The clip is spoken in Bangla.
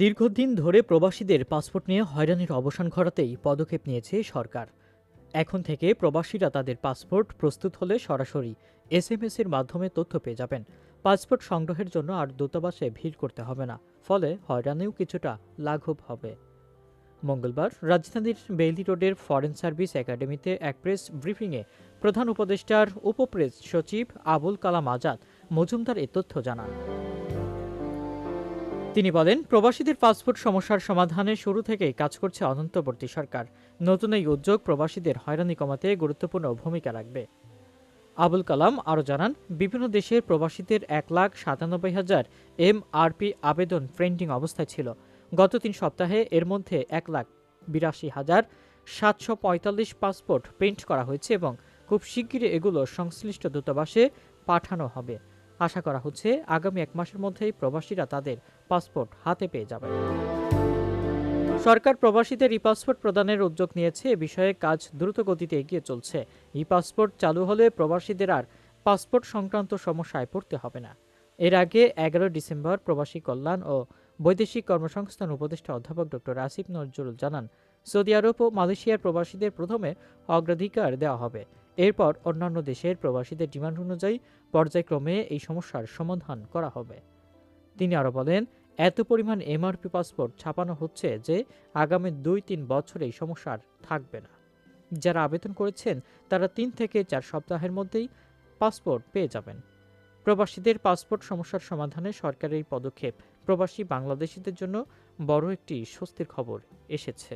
দীর্ঘদিন ধরে প্রবাসীদের পাসপোর্ট নিয়ে হয়রানির অবসান ঘটাতেই পদক্ষেপ নিয়েছে সরকার। এখন থেকে প্রবাসীরা তাদের পাসপোর্ট প্রস্তুত হলে সরাসরি এস এম এর মাধ্যমে তথ্য পেয়ে যাবেন। পাসপোর্ট সংগ্রহের জন্য আর দূতাবাসে ভিড় করতে হবে না, ফলে হয়রানিও কিছুটা লাঘব হবে। মঙ্গলবার রাজধানীর বেইলি রোডের ফরেন সার্ভিস একাডেমিতে এক প্রেস ব্রিফিংয়ে প্রধান উপদেষ্টার উপপ্রেস সচিব আবুল কালাম আজাদ মজুমদার এ তথ্য জানান। তিনি বলেন, প্রবাসীদের পাসপোর্ট সমস্যার সমাধানে শুরু থেকেই কাজ করছে অনন্তবর্তী সরকার। নতুন এই উদ্যোগ প্রবাসীদের হয়রানি কমাতে গুরুত্বপূর্ণ ভূমিকা রাখবে। আবুল কালাম আরও জানান, বিভিন্ন দেশের প্রবাসীদের এক লাখ সাতানব্বই হাজার এমআরপি আবেদন প্রিন্টিং অবস্থায় ছিল। গত তিন সপ্তাহে এর মধ্যে এক লাখ বিরাশি হাজার সাতশো পঁয়তাল্লিশ পাসপোর্ট প্রিন্ট করা হয়েছে এবং খুব শিগগিরই এগুলো সংশ্লিষ্ট দূতাবাসে পাঠানো হবে। আশা করা হচ্ছে আগামী এক মাসের মধ্যেই প্রবাসীরা তাদের পাসপোর্ট হাতে পেয়ে যাবেন। সরকার প্রবাসীদের ই পাসপোর্ট প্রদানের উদ্যোগ নিয়েছে, এ বিষয়ে কাজ দ্রুত গতিতে এগিয়ে চলছে। ই পাসপোর্ট চালু হলে প্রবাসীদের আর পাসপোর্ট সংক্রান্ত সমস্যায় পড়তে হবে না। এর আগে এগারো ডিসেম্বর প্রবাসী কল্যাণ ও বৈদেশিক কর্মসংস্থান উপদেষ্টা অধ্যাপক ডক্টর আসিফ নজরুল জানান, সৌদি আরব ও মালয়েশিয়ার প্রবাসীদের প্রথমে অগ্রাধিকার দেওয়া হবে। এরপর অন্যান্য দেশের প্রবাসীদের ডিমান্ড অনুযায়ী পর্যায়ক্রমে এই সমস্যার সমাধান করা হবে। তিনি আরও বলেন, এত পরিমাণ এমআরপি পাসপোর্ট ছাপানো হচ্ছে যে আগামী দুই তিন বছর এই সমস্যার থাকবে না। যারা আবেদন করেছেন, তারা তিন থেকে চার সপ্তাহের মধ্যেই পাসপোর্ট পেয়ে যাবেন। প্রবাসীদের পাসপোর্ট সমস্যার সমাধানে সরকারের এই পদক্ষেপ প্রবাসী বাংলাদেশিদের জন্য বড় একটি স্বস্তির খবর এসেছে।